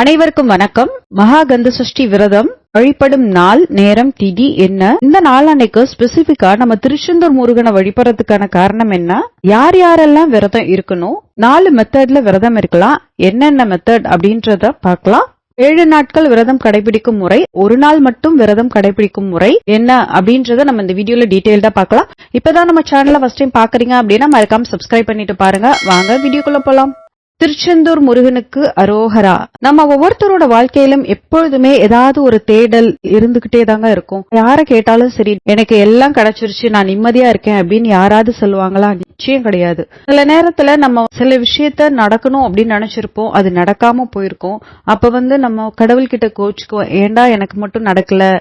அனைவருக்கும் வணக்கம். மகா கந்த சஷ்டி விரதம் வழிபடும் நாள் நேரம் திதி என்ன? இந்த நாள் அன்னைக்கு ஸ்பெசிபிக்கா நம்ம திருச்செந்தூர் முருகனை வழிபடுறதுக்கான காரணம் என்ன? யார் யாரெல்லாம் விரதம் இருக்கணும்? நாலு மெத்தட்ல விரதம் இருக்கலாம். என்னென்ன மெத்தட் அப்படின்றத பார்க்கலாம். ஏழு நாட்கள் விரதம் கடைபிடிக்கும் முறை ஒரு நாள் மட்டும் விரதம் கடைபிடிக்கும் முறை என்ன அப்படின்றத நம்ம இந்த வீடியோல டீடைல்டா பார்க்கலாம். இப்பதான் நம்ம சேனல்ல ஃபர்ஸ்ட் டைம் பாக்குறீங்க அப்படின்னா மறக்காம சப்ஸ்கிரைப் பண்ணிட்டு பாருங்க. வாங்க வீடியோக்குள்ள போலாம். திருச்செந்தூர் முருகனுக்கு அரோகரா. நம்ம ஒவ்வொருத்தரோட வாழ்க்கையிலும் எப்பொழுதுமே ஏதாவது ஒரு தேடல் இருந்துகிட்டே தாங்க இருக்கும். யார கேட்டாலும் சரி எனக்கு எல்லாம் கிடைச்சிருச்சு நான் நிம்மதியா இருக்கேன் அப்படின்னு யாராவது சொல்லுவாங்களா? நிச்சயம் கிடையாது. சில நேரத்துல நம்ம சில விஷயத்த நடக்கணும் அப்படின்னு நினைச்சிருப்போம். அது நடக்காம போயிருக்கும். அப்ப வந்து நம்ம கடவுள்கிட்ட கோச்சுக்குவோம் ஏண்டா எனக்கு மட்டும் நடக்கல?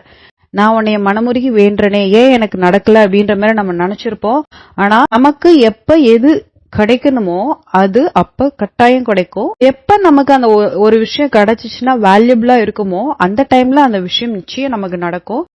நான் உன்னைய மனமுருகி வேண்டனே. ஏன் எனக்கு நடக்கல? அப்படின்ற மாதிரி நம்ம நினைச்சிருப்போம். ஆனா நமக்கு எப்ப எது கிடைக்கணுமோ அது அப்ப கட்டாயம் கிடைக்கும். எப்ப நமக்கு அந்த ஒ- ஒரு விஷயம் கிடைச்சிச்சுன்னா வேல்யூபிளா இருக்குமோ அந்த டைம்ல அந்த விஷயம் நிச்சயம் நமக்கு நடக்கும்.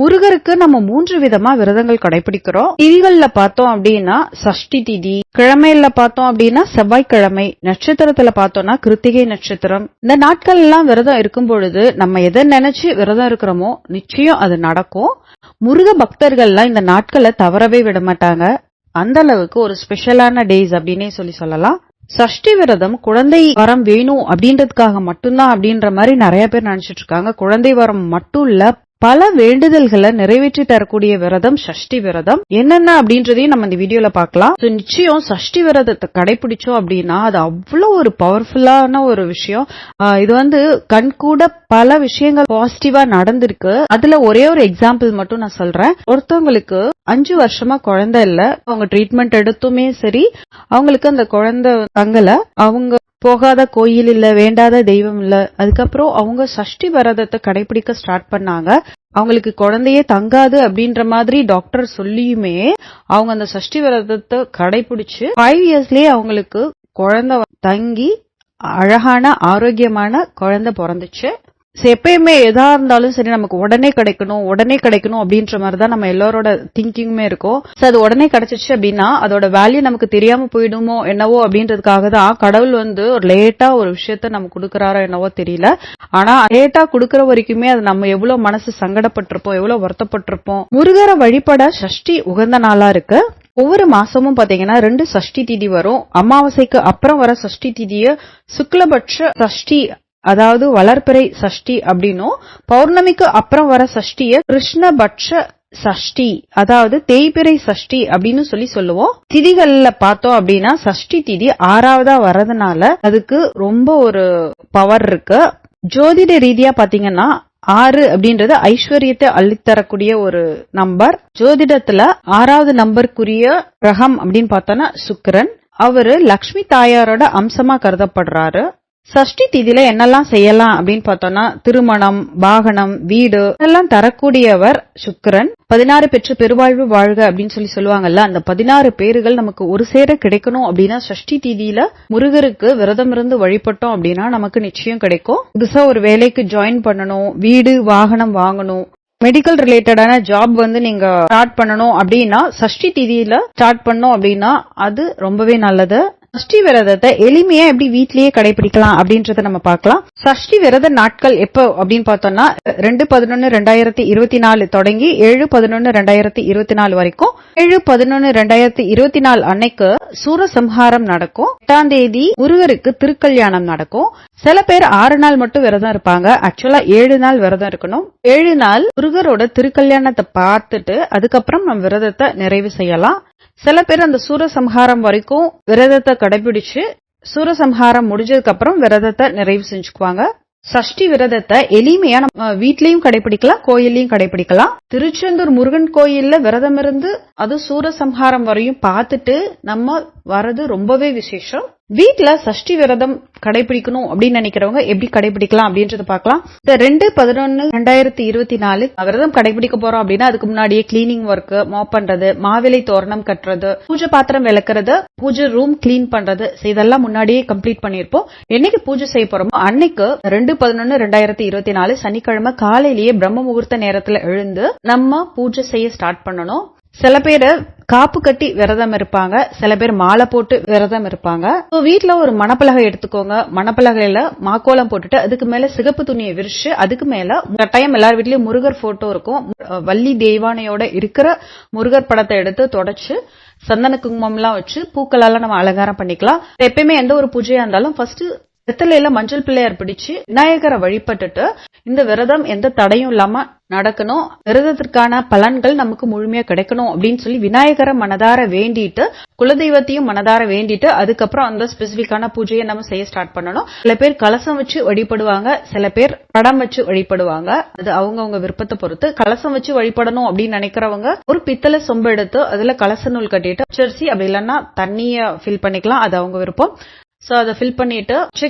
முருகருக்கு நம்ம மூன்று விதமா விரதங்கள் கடைபிடிக்கிறோம். திதிகள்ல பார்த்தோம் அப்படின்னா சஷ்டி திதி கிழமையில பார்த்தோம் அப்படின்னா செவ்வாய்க்கிழமை நட்சத்திரத்துல பார்த்தோம்னா கிருத்திகை நட்சத்திரம். இந்த நாட்கள் எல்லாம் விரதம் இருக்கும் பொழுது நம்ம எதை நினைச்சு விரதம் இருக்கிறோமோ நிச்சயம் அது நடக்கும். முருக பக்தர்கள்லாம் இந்த நாட்களை தவறவே விட மாட்டாங்க. அந்த அளவுக்கு ஒரு ஸ்பெஷலான டேஸ் அப்படின்னே சொல்லி சொல்லலாம். சஷ்டி விரதம் குழந்தை வரம் வேணும் அப்படின்றதுக்காக மட்டும்தான் அப்படின்ற மாதிரி நிறைய பேர் நினைச்சிட்டு இருக்காங்க. குழந்தை வரம் மட்டும் இல்ல பல வேண்டுதல்களை நிறைவேற்றி தரக்கூடிய விரதம் சஷ்டி விரதம். என்னென்ன அப்படின்றதையும் நம்ம இந்த வீடியோல பார்க்கலாம். நிச்சயம் சஷ்டி விரதத்தை கடைபிடிச்சோம் அப்படின்னா அது அவ்வளவு ஒரு பவர்ஃபுல்லான ஒரு விஷயம். இது வந்து கண் கூட பல விஷயங்கள் பாசிட்டிவா நடந்திருக்கு. அதுல ஒரே ஒரு எக்ஸாம்பிள் மட்டும் நான் சொல்றேன். ஒருத்தவங்களுக்கு அஞ்சு வருஷமா குழந்தை இல்ல. அவங்க ட்ரீட்மெண்ட் எடுத்துமே சரி. அவங்களுக்கு அந்த குழந்தை தங்கல. அவங்க போகாத கோயில் இல்ல வேண்டாத தெய்வம் இல்ல. அதுக்கப்புறம் அவங்க சஷ்டி விரதத்தை கடைபிடிக்க ஸ்டார்ட் பண்ணாங்க. அவங்களுக்கு குழந்தையே தங்காது அப்படின்ற மாதிரி டாக்டர் சொல்லியுமே அவங்க அந்த சஷ்டி விரதத்தை கடைபிடிச்சு ஃபைவ் இயர்ஸ்லயே அவங்களுக்கு குழந்தை தங்கி அழகான ஆரோக்கியமான குழந்தை பிறந்துச்சு. எப்பயுமே எதா இருந்தாலும் சரி நமக்கு உடனே கிடைக்கணும் உடனே கிடைக்கணும் அப்படின்ற மாதிரி தான் நம்ம எல்லாரோட திங்கிங்குமே இருக்கும் சோ அது உடனே கிடைச்சிச்சு அப்படின்னா அதோட வேல்யூ நமக்கு தெரியாம போயிடுமோ என்னவோ அப்படின்றதுக்காக தான் கடவுள் வந்து ஒரு லேட்டா ஒரு விஷயத்த நம்ம கொடுக்கறாரோ என்னவோ தெரியல. ஆனா லேட்டா கொடுக்கற வரைக்குமே அது நம்ம எவ்வளவு மனசு சங்கடப்பட்டிருப்போம் எவ்வளவு வருத்தப்பட்டிருப்போம். முருகரை வழிபட சஷ்டி உகந்த நாளா இருக்கு. ஒவ்வொரு மாசமும் பாத்தீங்கன்னா ரெண்டு சஷ்டி திதி வரும். அமாவாசைக்கு அப்புறம் வர சஷ்டி திதிய சுக்லபட்ச சஷ்டி அதாவது வளர்பிறை சஷ்டி அப்படின்னும் பௌர்ணமிக்கு அப்புறம் வர சஷ்டிய கிருஷ்ணபட்ச சஷ்டி அதாவது தேய்பிறை சஷ்டி அப்படின்னு சொல்லி சொல்லுவோம். திதிகள்ல பார்த்தோம் அப்படின்னா சஷ்டி திதி ஆறாவதா வரதுனால அதுக்கு ரொம்ப ஒரு பவர் இருக்கு. ஜோதிட ரீதியா பாத்தீங்கன்னா ஆறு அப்படின்றது ஐஸ்வர்யத்தை அள்ளித்தரக்கூடிய ஒரு நம்பர் ஜோதிடத்துல ஆறாவது நம்பருக்குரிய கிரகம் அப்படின்னு பார்த்தோம்னா சுக்கிரன். அவரு லக்ஷ்மி தாயாரோட அம்சமா கருதப்படுறாரு. சஷ்டி திதியில என்னெல்லாம் செய்யலாம் அப்படின்னு பார்த்தோம்னா திருமணம் வாகனம் வீடு இதெல்லாம் தரக்கூடியவர் சுக்கரன். பதினாறு பெற்று பெருவாழ்வு வாழ்க அப்படின்னு சொல்லி சொல்லுவாங்கல்ல அந்த பதினாறு பேர்கள் நமக்கு ஒரு சேர கிடைக்கணும் அப்படின்னா சஷ்டி திதியில முருகருக்கு விரதம் இருந்து வழிபட்டோம் அப்படின்னா நமக்கு நிச்சயம் கிடைக்கும். புதுசா ஒரு வேலைக்கு ஜாயின் பண்ணணும் வீடு வாகனம் வாங்கணும். மெடிக்கல் ரிலேட்டடான ஜாப் வந்து நீங்க ஸ்டார்ட் பண்ணணும் அப்படின்னா சஷ்டி திதியில ஸ்டார்ட் பண்ணோம் அப்படின்னா அது ரொம்பவே நல்லது. சஷ்டி விரதத்தை எளிமையா எப்படி வீட்லயே கடைபிடிக்கலாம் அப்படின்றத நம்ம பார்க்கலாம். சஷ்டி விரத நாட்கள் எப்போ அப்படின்னு பார்த்தோம்னா ரெண்டு பதினொன்னு ரெண்டாயிரத்தி இருபத்தி நாலு தொடங்கி ஏழு பதினொன்னு ரெண்டாயிரத்தி இருபத்தி நாலு வரைக்கும். ஏழு பதினொன்னு ரெண்டாயிரத்தி இருபத்தி நாலு அன்னைக்கு சூரசம்ஹாரம் நடக்கும். எட்டாம் தேதி முருகருக்கு திருக்கல்யாணம் நடக்கும். சில பேர் ஆறு நாள் மட்டும் விரதம் இருப்பாங்க. ஆக்சுவலா ஏழு நாள் விரதம் இருக்கணும். ஏழு நாள் முருகரோட திருக்கல்யாணத்தை பார்த்துட்டு அதுக்கப்புறம் நம்ம விரதத்தை நிறைவு செய்யலாம். சில பேர் அந்த சூரசம்ஹாரம் வரைக்கும் விரதத்தை கடைபிடிச்சு சூரசம்ஹாரம் முடிஞ்சதுக்கு அப்புறம் விரதத்தை நிறைவு செஞ்சுக்குவாங்க. சஷ்டி விரதத்தை எளிமையா நம்ம வீட்லயும் கடைபிடிக்கலாம் கோயில்லயும் கடைபிடிக்கலாம். திருச்செந்தூர் முருகன் கோயில்ல விரதம் இருந்து அது சூரசம்ஹாரம் வரையும் பார்த்துட்டு நம்ம வரது ரொம்பவே விசேஷம். வீட்ல சஷ்டி விரதம் கடைபிடிக்கணும் அப்படின்னு நினைக்கிறவங்க எப்படி கடைபிடிக்கலாம் அப்படின்றத பார்க்கலாம். இந்த ரெண்டு பதினொன்னு ரெண்டாயிரத்தி இருபத்தி நாலு விரதம் கடைபிடிக்க போறோம் அப்படின்னா அதுக்கு முன்னாடியே கிளீனிங் ஒர்க் மாப் பண்றது மாவிலை தோரணம் கட்டுறது பூஜை பாத்திரம் விளக்குறது பூஜை ரூம் கிளீன் பண்றது இதெல்லாம் முன்னாடியே கம்ப்ளீட் பண்ணிருப்போம் என்னைக்கு பூஜை செய்ய போறோமோ அன்னைக்கு ரெண்டு பதினொன்னு ரெண்டாயிரத்தி இருபத்தி நாலு சனிக்கிழமை காலையிலேயே பிரம்ம முகூர்த்த நேரத்துல எழுந்து நம்ம பூஜை செய்ய ஸ்டார்ட் பண்ணணும். சில பேர் காப்பு கட்டி விரதம் இருப்பாங்க சில பேர் மாலை போட்டு விரதம் இருப்பாங்க. வீட்டுல ஒரு மணப்பலகை எடுத்துக்கோங்க. மணப்பலகையில மாக்கோலம் போட்டுட்டு அதுக்கு மேல சிகப்பு துணியை விரிச்சு அதுக்கு மேல கட்டாயம் எல்லார் வீட்லயும் முருகர் போட்டோ இருக்கும். வள்ளி தெய்வானையோட இருக்கிற முருகர் படத்தை எடுத்து தொடச்சு சந்தன குங்குமம்லாம் வச்சு பூக்களால நம்ம அலங்காரம் பண்ணிக்கலாம். எப்பயுமே எந்த ஒரு பூஜையா இருந்தாலும் ஃபர்ஸ்ட் வெத்தலையில மஞ்சள் பிள்ளையார் பிடிச்சு விநாயகரை வழிபட்டுட்டு இந்த விரதம் எந்த தடையும் இல்லாம நடக்கணும். விரதத்திற்கான பலன்கள் நமக்கு முழுமையா கிடைக்கணும் அப்படின்னு சொல்லி விநாயகரை மனதார வேண்டிட்டு குலதெய்வத்தையும் மனதார வேண்டிட்டு அதுக்கப்புறம் அந்த ஸ்பெசிபிக்கான பூஜையை நம்ம செய்ய ஸ்டார்ட் பண்ணணும். சில பேர் கலசம் வச்சு வழிபடுவாங்க சில பேர் படம் வச்சு வழிபடுவாங்க. அது அவங்கவுங்க விருப்பத்தை பொறுத்து கலசம் வச்சு வழிபடணும் அப்படின்னு நினைக்கிறவங்க ஒரு பித்தளை சொம்பு எடுத்து அதுல கலச நூல் கட்டிட்டு பச்சரிசி அப்படி இல்லைன்னா தண்ணிய ஃபில் பண்ணிக்கலாம். அது அவங்க விருப்பம். சோ அதை ஃபில் பண்ணிட்டு பச்சை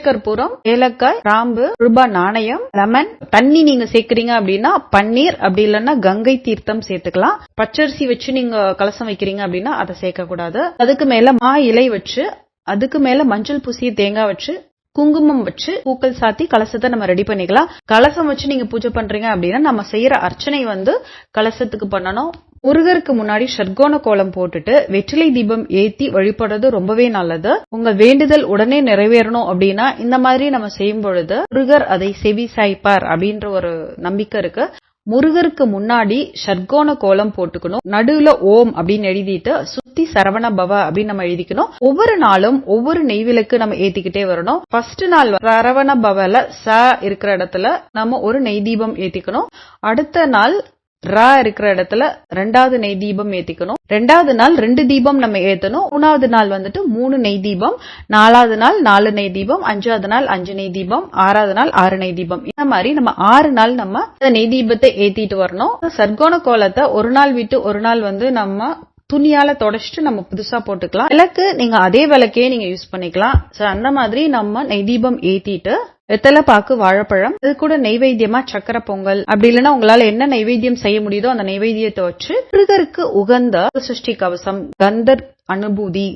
ஏலக்காய் கிராம்பு ரூபாய் நாணயம் லெமன் தண்ணி நீங்க சேர்க்கறீங்க அப்படின்னா பன்னீர் அப்படி இல்லைன்னா கங்கை தீர்த்தம் சேர்த்துக்கலாம். பச்சரிசி வச்சு நீங்க கலசம் வைக்கிறீங்க அப்படின்னா அதை சேர்க்க கூடாது அதுக்கு மேல மா இலை வச்சு அதுக்கு மேல மஞ்சள் பூசி தேங்காய் வச்சு குங்குமம் வச்சு பூக்கள் சாத்தி கலசத்தை நம்ம ரெடி பண்ணிக்கலாம். கலசம் வச்சு நீங்க பூஜை பண்றீங்க அப்படின்னா நம்ம செய்யற அர்ச்சனை வந்து கலசத்துக்கு பண்ணணும். முருகருக்கு முன்னாடி ஷட்கோண கோலம் போட்டுட்டு வெற்றிலை தீபம் ஏத்தி வழிபடுறது ரொம்பவே நல்லது. உங்க வேண்டுதல் உடனே நிறைவேறணும் அப்படின்னா இந்த மாதிரி நம்ம செய்யும் பொழுது முருகர் அதை செவி சாய்ப்பார் அப்படின்ற ஒரு நம்பிக்கை இருக்கு. முருகருக்கு முன்னாடி ஷட்கோண கோலம் போட்டுக்கணும். நடுவுல ஓம் அப்படின்னு எழுதிட்டு சுத்தி சரவண பவ அப்படின்னு நம்ம எழுதிக்கணும். ஒவ்வொரு நாளும் ஒவ்வொரு நெய்விளக்கு நம்ம ஏத்திக்கிட்டே வரணும். ஃபர்ஸ்ட் நாள் சரவண பவல ச இருக்கிற இடத்துல நம்ம ஒரு நெய் தீபம் ஏத்திக்கணும். அடுத்த நாள் ரா இருக்கிற இடத்துல ரெண்டாவது நெய் தீபம் ஏத்திக்கணும். ரெண்டாவது நாள் ரெண்டு தீபம் நம்ம ஏத்தணும். மூணாவது நாள் வந்துட்டு மூணு நெய் தீபம் நாலாவது நாள் நாலு நெய் தீபம் அஞ்சாவது நாள் அஞ்சு நெய் தீபம் ஆறாவது நாள் ஆறு நெய் தீபம். இந்த மாதிரி நம்ம ஆறு நாள் நம்ம அந்த நெய் தீபத்தை ஏத்திட்டு வரணும். சர்க்கோண கோலத்தை ஒரு நாள் விட்டு ஒரு நாள் வந்து நம்ம துணியால தொடச்சிட்டு நம்ம புதுசா போட்டுக்கலாம். விளக்கு நீங்க அதே விளக்கே நீங்க யூஸ் பண்ணிக்கலாம். சோ அந்த மாதிரி நம்ம நெய் தீபம் ஏத்திட்டு வெத்தலை பாக்கு வாழைப்பழம் இது கூட நெய்வேத்தியமா சக்கரை பொங்கல். அப்படி இல்லைன்னா உங்களால என்ன நெய்வேத்தியம் செய்ய முடியுதோ அந்த நெய்வேத்தியத்தை வச்சு முருகருக்கு உகந்த சிருஷ்டி கவசம் கந்தர் அனுபூதி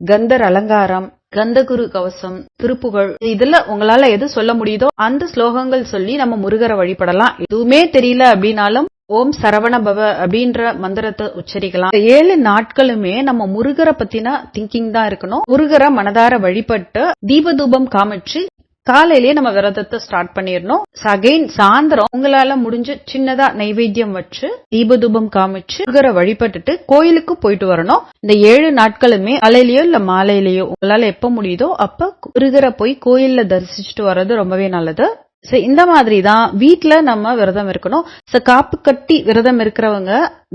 கந்தர் அலங்காரம் கந்தகுரு கவசம் திருப்புகழ். இதுல உங்களால எது சொல்ல முடியுதோ அந்த ஸ்லோகங்கள் சொல்லி நம்ம முருகரை வழிபடலாம். எதுவுமே தெரியல அப்படின்னாலும் ஓம் சரவண பவ அப்படின்ற மந்திரத்தை உச்சரிக்கலாம். ஏழு நாட்களுமே நம்ம முருகரை பத்தின திங்கிங் தான் இருக்கணும். முருகரை மனதார வழிபட்டு தீபதூபம் காமிச்சு காலையிலேயே நம்ம விரதத்தை ஸ்டார்ட் பண்ணிடணும். அகைன் சாயந்தரம் உங்களால முடிஞ்ச சின்னதா நைவேத்தியம் வச்சு தீபதூபம் காமிச்சு முருகரை வழிபட்டுட்டு கோயிலுக்கு போயிட்டு வரணும். இந்த ஏழு நாட்களுமே காலையிலயோ இல்ல மாலையிலயோ உங்களால எப்ப முடியுதோ அப்ப முருகரை போய் கோயில்ல தரிசிச்சுட்டு வர்றது ரொம்பவே நல்லது. சோ இந்த மாதிரி தான் வீட்ல நம்ம விரதம் இருக்கணும். சோ காப்பு கட்டி விரதம் இருக்கிறவங்க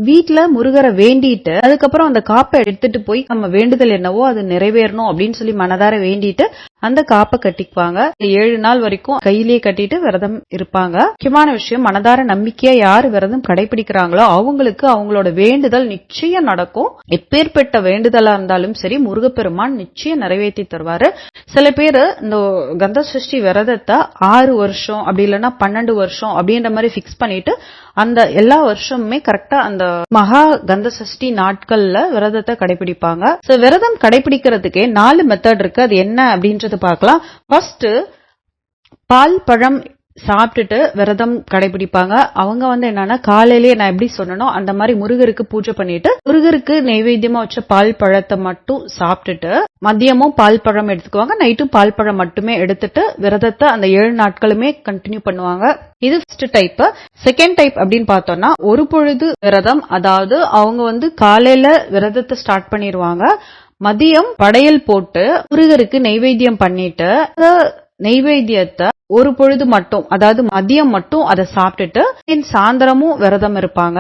வீட்ல முருகரை வேண்டிட்டு அதுக்கப்புறம் அந்த காப்பை எடுத்துட்டு போய் நம்ம வேண்டுதல் என்னவோ அது நிறைவேறணும் அப்படின்னு சொல்லி மனதார வேண்டிட்டு அந்த காப்பை கட்டிக்குவாங்க. ஏழு நாள் வரைக்கும் கையிலேயே கட்டிட்டு விரதம் இருப்பாங்க. முக்கியமான விஷயம் மனதார நம்பிக்கையா யாரு விரதம் கடைபிடிக்கிறாங்களோ அவங்களுக்கு அவங்களோட வேண்டுதல் நிச்சயம் நடக்கும். எப்பேற்பட்ட வேண்டுதலா இருந்தாலும் சரி முருகப்பெருமான் நிச்சயம் நிறைவேற்றி தருவாரு. சில பேரு இந்த கந்த சஷ்டி விரதத்தை ஆறு வருஷம் அப்படி இல்லைன்னா பன்னெண்டு வருஷம் அப்படின்ற மாதிரி பிக்ஸ் பண்ணிட்டு அந்த எல்லா வருஷமுமே கரெக்டா அந்த மகா கந்த சஷ்டி நாட்கள்ல விரதத்தை கடைபிடிப்பாங்க. சோ விரதம் கடைபிடிக்கிறதுக்கே நாலு மெத்தட் இருக்கு. அது என்ன அப்படின்றது பார்க்கலாம். ஃபர்ஸ்ட் பால் பழம் சாப்பிட்டுட்டு விரதம் கடைபிடிப்பாங்க. அவங்க வந்து என்னன்னா காலையிலேயே நான் எப்படி சொன்னனோ அந்த மாதிரி முருகருக்கு பூஜை பண்ணிட்டு முருகருக்கு நைவேத்தியமா வச்ச பால் பழத்தை மட்டும் சாப்பிட்டுட்டு மதியமும் பால் பழம் எடுத்துக்குவாங்க. நைட்டும் பால் பழம் மட்டுமே எடுத்துட்டு விரதத்தை அந்த ஏழு நாட்களுமே கண்டினியூ பண்ணுவாங்க. இது ஃபர்ஸ்ட் டைப் செகண்ட் டைப் அப்படின்னு பார்த்தோம்னா ஒரு பொழுது விரதம் அதாவது அவங்க வந்து காலையில விரதத்தை ஸ்டார்ட் பண்ணிடுவாங்க மதியம் படையல் போட்டு முருகருக்கு நைவேத்தியம் பண்ணிட்டு நெய்வேத்தியத்தை ஒரு பொழுது மட்டும் அதாவது மதியம் மட்டும் அதை சாப்பிட்டுட்டு பின் சாயந்தரமும் விரதம் இருப்பாங்க.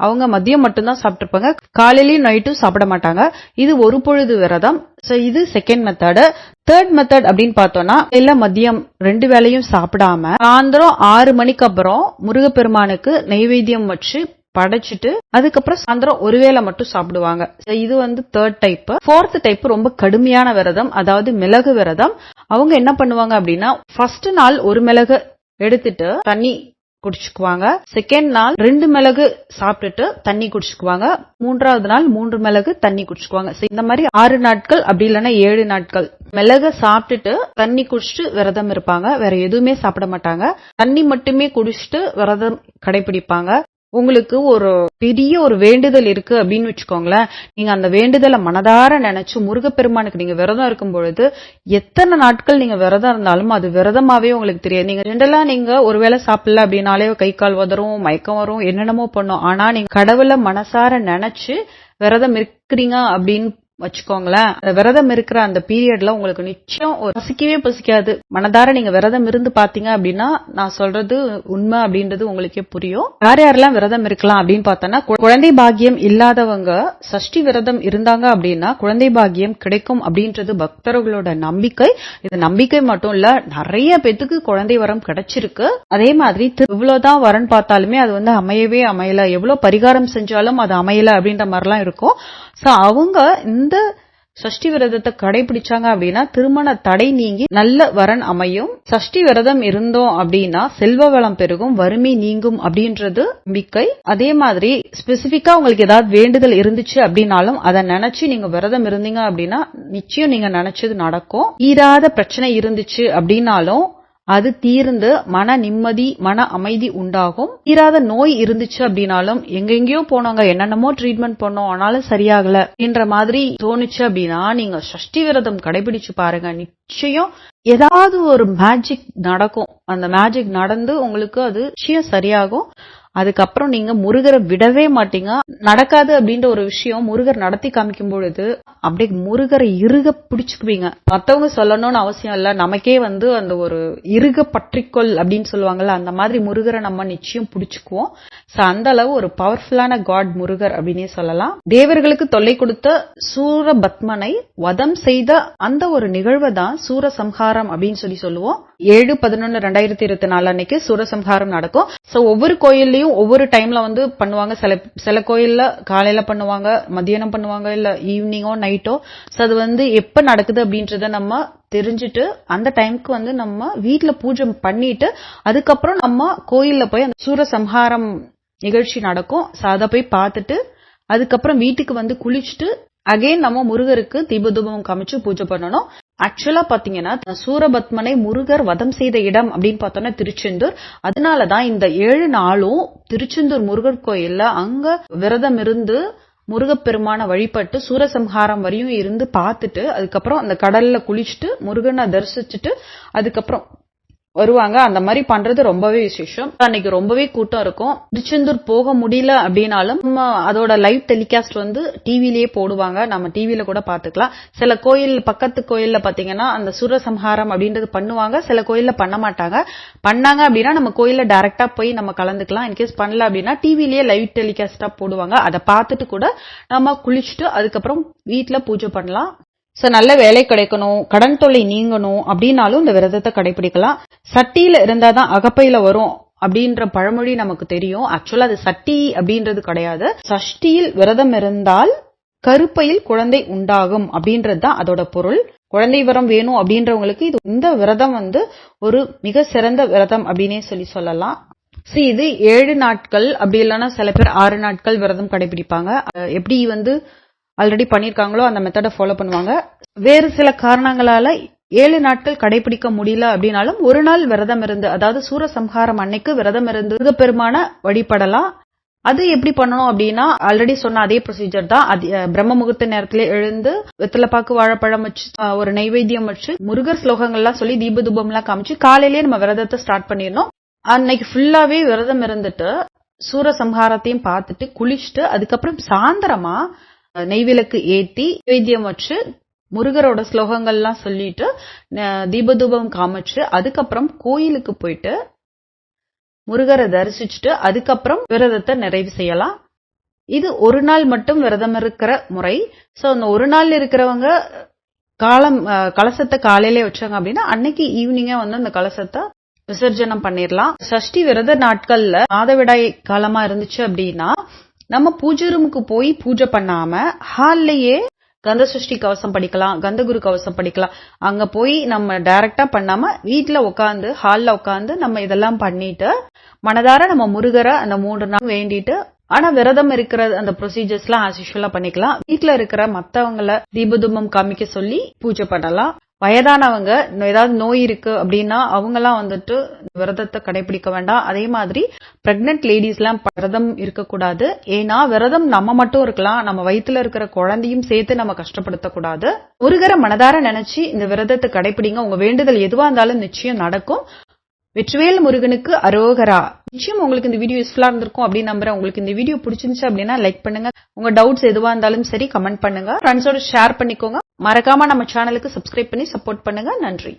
அவங்க மதியம் மட்டும்தான் சாப்பிட்டுருப்பாங்க. காலையிலயும் நைட்டும் சாப்பிட மாட்டாங்க. இது ஒரு பொழுது விரதம். சோ இது செகண்ட் மெத்தடு தேர்ட் மெத்தட் அப்படின்னு பார்த்தோம்னா இல்ல மதியம் ரெண்டு வேளையும் சாப்பிடாம சாயந்தரம் ஆறு மணிக்கு அப்புறம் முருகப்பெருமானுக்கு நெய்வேத்தியம் வச்சு படைச்சிட்டு அதுக்கப்புறம் சாயந்தரம் ஒருவேளை மட்டும் சாப்பிடுவாங்க. இது வந்து தேர்ட் டைப் ஃபோர்த் டைப் ரொம்ப கடுமையான விரதம் அதாவது மிளகு விரதம். அவங்க என்ன பண்ணுவாங்க அப்படின்னா ஃபர்ஸ்ட் நாள் ஒரு மிளகு எடுத்துட்டு தண்ணி குடிச்சுக்குவாங்க. செகண்ட் நாள் ரெண்டு மிளகு சாப்பிட்டுட்டு தண்ணி குடிச்சுக்குவாங்க. மூன்றாவது நாள் மூன்று மிளகு தண்ணி குடிச்சுக்குவாங்க. இந்த மாதிரி ஆறு நாட்கள் அப்படி இல்லைன்னா ஏழு நாட்கள் மிளக சாப்பிட்டுட்டு தண்ணி குடிச்சிட்டு விரதம் இருப்பாங்க. வேற எதுவுமே சாப்பிட மாட்டாங்க. தண்ணி மட்டுமே குடிச்சிட்டு விரதம் கடைபிடிப்பாங்க. உங்களுக்கு ஒரு பெரிய ஒரு வேண்டுதல் இருக்கு அப்படின்னு வச்சுக்கோங்களேன். நீங்க அந்த வேண்டுதலை மனதார நினைச்சு முருகப்பெருமானுக்கு நீங்க விரதம் இருக்கும் பொழுது எத்தனை நாட்கள் நீங்க விரதம் இருந்தாலும் அது விரதமாவே உங்களுக்கு தெரியாது. நீங்க ரெண்டெல்லாம் நீங்க ஒருவேளை சாப்பிடல அப்படின்னாலே கை கால் உதறும் மயக்கம் வரும் என்னென்னமோ பண்ணும். ஆனா நீங்க கடவுளை மனசார நினைச்சு விரதம் இருக்கிறீங்க அப்படின்னு வச்சுக்கோங்களேன். அந்த விரதம் இருக்கிற அந்த பீரியட்ல உங்களுக்கு நிச்சயம் ஒரு பசிக்கவே பசிக்காது. மனதார நீங்க விரதம் இருந்து பாத்தீங்க அப்படின்னா நான் சொல்றது உண்மை அப்படின்றது உங்களுக்கே புரியும். யார் யாரெல்லாம் விரதம் இருக்கலாம் அப்படின்னு பார்த்தோன்னா குழந்தை பாக்கியம் இல்லாதவங்க சஷ்டி விரதம் இருந்தாங்க அப்படின்னா குழந்தை பாக்கியம் கிடைக்கும் அப்படின்றது பக்தர்களோட நம்பிக்கை. இது நம்பிக்கை மட்டும் இல்ல நிறைய பேத்துக்கு குழந்தை வரம் கிடைச்சிருக்கு. அதே மாதிரி இவ்வளவுதான் வரன் பார்த்தாலுமே அது வந்து அமையவே அமையல. எவ்வளவு பரிகாரம் செஞ்சாலும் அது அமையல அப்படின்ற மாதிரிலாம் இருக்கும். சோ அவங்க இந்த சஷ்டி விரதத்தை கடைபிடிச்சாங்க அப்படின்னா திருமண தடை நீங்கி நல்ல வரன் அமையும். சஷ்டி விரதம் இருந்தோம் அப்படின்னா செல்வ வளம் பெருகும் வறுமை நீங்கும் அப்படின்றது நம்பிக்கை. அதே மாதிரி ஸ்பெசிபிக்கா உங்களுக்கு ஏதாவது வேண்டுதல் இருந்துச்சு அப்படின்னாலும் அதை நினைச்சு நீங்க விரதம் இருந்தீங்க அப்படின்னா நிச்சயம் நீங்க நினைச்சது நடக்கும். ஈராத பிரச்சனை இருந்துச்சு அப்படின்னாலும் அது தீர்ந்து மன நிம்மதி மன அமைதி உண்டாகும். தீராத நோய் இருந்துச்சு அப்படின்னாலும் எங்கெங்கயோ போனவங்க என்னென்னமோ ட்ரீட்மெண்ட் பண்ணோம் ஆனாலும் சரியாகல என்ற மாதிரி தோணுச்சு அப்படின்னா நீங்க சஷ்டி விரதம் கடைபிடிச்சு பாருங்க. நிச்சயம் ஏதாவது ஒரு மேஜிக் நடக்கும். அந்த மேஜிக் நடந்து உங்களுக்கு அது நிச்சயம் சரியாகும். அதுக்கப்புறம் நீங்க முருகரை விடவே மாட்டீங்க. நடக்காது அப்படின்ற ஒரு விஷயம் முருகர் நடத்தி காமிக்கும் பொழுது அப்படியே முருகரை இறுக பிடிச்சுக்குவீங்க. மத்தவங்க சொல்லணும்னு அவசியம் இல்ல. நமக்கே வந்து அந்த ஒரு இறுக பற்றிக்கொள் அப்படின்னு சொல்லுவாங்கல்ல அந்த மாதிரி முருகரை நம்ம நிச்சயம் பிடிச்சுக்குவோம். சோ அந்த அளவு ஒரு பவர்ஃபுல்லான காட் முருகர் அப்படின்னே சொல்லலாம். தேவர்களுக்கு தொல்லை கொடுத்த சூரபத்மனை வதம் செய்த அந்த ஒரு நிகழ்வை தான் சூரசம்ஹாரம் அப்படின்னு சொல்லி சொல்லுவோம். ஏழு பதினொன்னு ரெண்டாயிரத்தி இருபத்தி நாலு அன்னைக்கு சூரசம்ஹாரம் நடக்கும். ஸோ ஒவ்வொரு கோயில்லையும் ஒவ்வொரு டைம்ல வந்து பண்ணுவாங்க. சில சில கோயில்ல காலையில பண்ணுவாங்க மத்தியானம் பண்ணுவாங்க இல்ல ஈவினிங்கோ நைட்டோ ஸோ அது வந்து எப்ப நடக்குது அப்படின்றத நம்ம தெரிஞ்சுட்டு அந்த டைம்க்கு வந்து நம்ம வீட்டுல பூஜை பண்ணிட்டு அதுக்கப்புறம் நம்ம கோயில்ல போய் அந்த சூரசம்ஹாரம் நிகழ்ச்சி நடக்கும். ஸோ அதை போய் பார்த்துட்டு அதுக்கப்புறம் வீட்டுக்கு வந்து குளிச்சுட்டு அகைன் நம்ம முருகருக்கு தீபதூபம் காமிச்சு பூஜை பண்ணணும். ஆக்சுவலா பாத்தீங்கன்னா சூரபத்மனை முருகர் வதம் செய்த இடம் அப்படின்னு பார்த்தோம்னா திருச்செந்தூர். அதனாலதான் இந்த ஏழு நாளும் திருச்செந்தூர் முருகர் கோயில்ல அங்க விரதம் இருந்து முருகப்பெருமான வழிபட்டு சூரசம்ஹாரம் வரையும் இருந்து பார்த்துட்டு அதுக்கப்புறம் அந்த கடல்ல குளிச்சுட்டு முருகனை தரிசிச்சுட்டு அதுக்கப்புறம் வருவாங்க. அந்த மாதிரி பண்றது ரொம்பவே விசேஷம். அன்னைக்கு ரொம்பவே கூட்டம் இருக்கும். திருச்செந்தூர் போக முடியல அப்படின்னாலும் நம்ம அதோட லைவ் டெலிகாஸ்ட் வந்து டிவிலேயே போடுவாங்க. நம்ம டிவில கூட பாத்துக்கலாம் சில கோயில் பக்கத்து கோயில்ல பாத்தீங்கன்னா அந்த சூரசம்ஹாரம் அப்படின்றது பண்ணுவாங்க. சில கோயில்ல பண்ண மாட்டாங்க. பண்ணாங்க அப்படின்னா நம்ம கோயில்ல டைரக்டா போய் நம்ம கலந்துக்கலாம். இன்கேஸ் பண்ணல அப்படின்னா டிவிலேயே லைவ் டெலிகாஸ்டா போடுவாங்க. அதை பார்த்துட்டு கூட நம்ம குளிச்சுட்டு அதுக்கப்புறம் வீட்டுல பூஜை பண்ணலாம். சோ நல்ல வேலை கிடைக்கணும் கடன் தொல்லை நீங்கணும் அப்படின்னாலும் இந்த விரதத்தை கடைபிடிக்கலாம். சட்டியில இருந்தாதான் அகப்பையில வரும் அப்படின்ற பழமொழி நமக்கு தெரியும். ஆக்சுவலா அது சட்டி அப்படின்றது கிடையாது. சஷ்டியில் விரதம் இருந்தால் கருப்பையில் குழந்தை உண்டாகும் அப்படின்றது தான் அதோட பொருள். குழந்தை வரம் வேணும் அப்படின்றவங்களுக்கு இது இந்த விரதம் வந்து ஒரு மிக சிறந்த விரதம் அப்படின்னே சொல்லி சொல்லலாம். சி இது ஏழு நாட்கள் அப்படி இல்லைன்னா சில பேர் ஆறு நாட்கள் விரதம் கடைபிடிப்பாங்க. எப்படி வந்து ஆல்ரெடி பண்ணியிருக்காங்களோ அந்த மெத்தடை ஃபாலோ பண்ணுவாங்க. வேறு சில காரணங்களால ஏழு நாட்கள் கடைபிடிக்க முடியல அப்படின்னாலும் ஒரு நாள் விரதம் இருந்து அதாவது சூரசம்ஹாரம் அன்னைக்கு விரதம் இருந்து பெருமான வழிபடலாம். அது எப்படி பண்ணணும் அப்படின்னா ஆல்ரெடி சொன்ன அதே ப்ரொசீஜர் தான். அது பிரம்ம முகூர்த்த நேரத்துல எழுந்து வெத்தலைப்பாக்கு வாழைப்பழம் வச்சு ஒரு நைவேத்தியம் வச்சு முருகர் ஸ்லோகங்கள்லாம் சொல்லி தீபதூபம் எல்லாம் காமிச்சு காலையிலேயே நம்ம விரதத்தை ஸ்டார்ட் பண்ணிடணும். அன்னைக்கு ஃபுல்லாவே விரதம் இருந்துட்டு சூரசம்ஹாரத்தையும் பார்த்துட்டு குளிச்சுட்டு அதுக்கப்புறம் சாயந்தரமா நெய்விளக்கு ஏத்தி நைவேத்தியம் வச்சு முருகரோட ஸ்லோகங்கள்லாம் சொல்லிட்டு தீபதூபம் காமிச்சு அதுக்கப்புறம் கோயிலுக்கு போயிட்டு முருகரை தரிசிச்சுட்டு அதுக்கப்புறம் விரதத்தை நிறைவு செய்யலாம். இது ஒரு நாள் மட்டும் விரதம் இருக்கிற முறை. சோ அந்த ஒரு நாள் இருக்கிறவங்க காலம் கலசத்தை காலையிலே வச்சாங்க அப்படின்னா அன்னைக்கு ஈவினிங்கா வந்து அந்த கலசத்தை விசர்ஜனம் பண்ணிடலாம் சஷ்டி விரத நாட்கள்ல மாதவிடாய் காலமா இருந்துச்சு அப்படின்னா நம்ம பூஜை ரூமுக்கு போய் பூஜை பண்ணாம ஹால்லயே கந்த சஷ்டி கவசம் படிக்கலாம் கந்தகுரு கவசம் படிக்கலாம். அங்க போய் நம்ம டைரக்டா பண்ணாம வீட்டுல உட்காந்து ஹால்ல உட்காந்து நம்ம இதெல்லாம் பண்ணிட்டு மனதார நம்ம முருகரை அந்த மூன்று நாள் வேண்டிட்டு ஆனா விரதம் இருக்கிற அந்த ப்ரொசீஜர்ஸ் எல்லாம் ஆஸ் பண்ணிக்கலாம். வீட்ல இருக்கிற மத்தவங்கள தீபதுமம் காமிக்க சொல்லி பூஜை பண்ணலாம். வயதானவங்க ஏதாவது நோய் இருக்கு அப்படின்னா அவங்கெல்லாம் வந்துட்டு விரதத்தை கடைபிடிக்க வேண்டாம். அதே மாதிரி பிரெக்னென்ட் லேடிஸ் எல்லாம் விரதம் இருக்கக்கூடாது. ஏன்னா விரதம் நம்ம மட்டும் இருக்கலாம். நம்ம வயித்துல இருக்கிற குழந்தையும் சேர்த்து நம்ம கஷ்டப்படுத்த கூடாது முருகரை மனதார நினைச்சு இந்த விரதத்தை கடைபிடிங்க. உங்க வேண்டுதல் எதுவா இருந்தாலும் நிச்சயம் நடக்கும். வெற்றிவேல் முருகனுக்கு அரோகரா. நிச்சயம் உங்களுக்கு இந்த வீடியோ யூஸ்ஃபுல்லா இருந்திருக்கும் அப்படின்னு நம்புறேன். உங்களுக்கு இந்த வீடியோ பிடிச்சிருந்துச்சு அப்படின்னா லைக் பண்ணுங்க. உங்க டவுட்ஸ் எதுவா இருந்தாலும் சரி கமெண்ட் பண்ணுங்க. ஃப்ரெண்ட்ஸோட ஷேர் பண்ணிக்கோங்க. மறக்காம நம்ம சேனலுக்கு சப்ஸ்கிரைப் பண்ணி சப்போர்ட் பண்ணுங்க. நன்றி.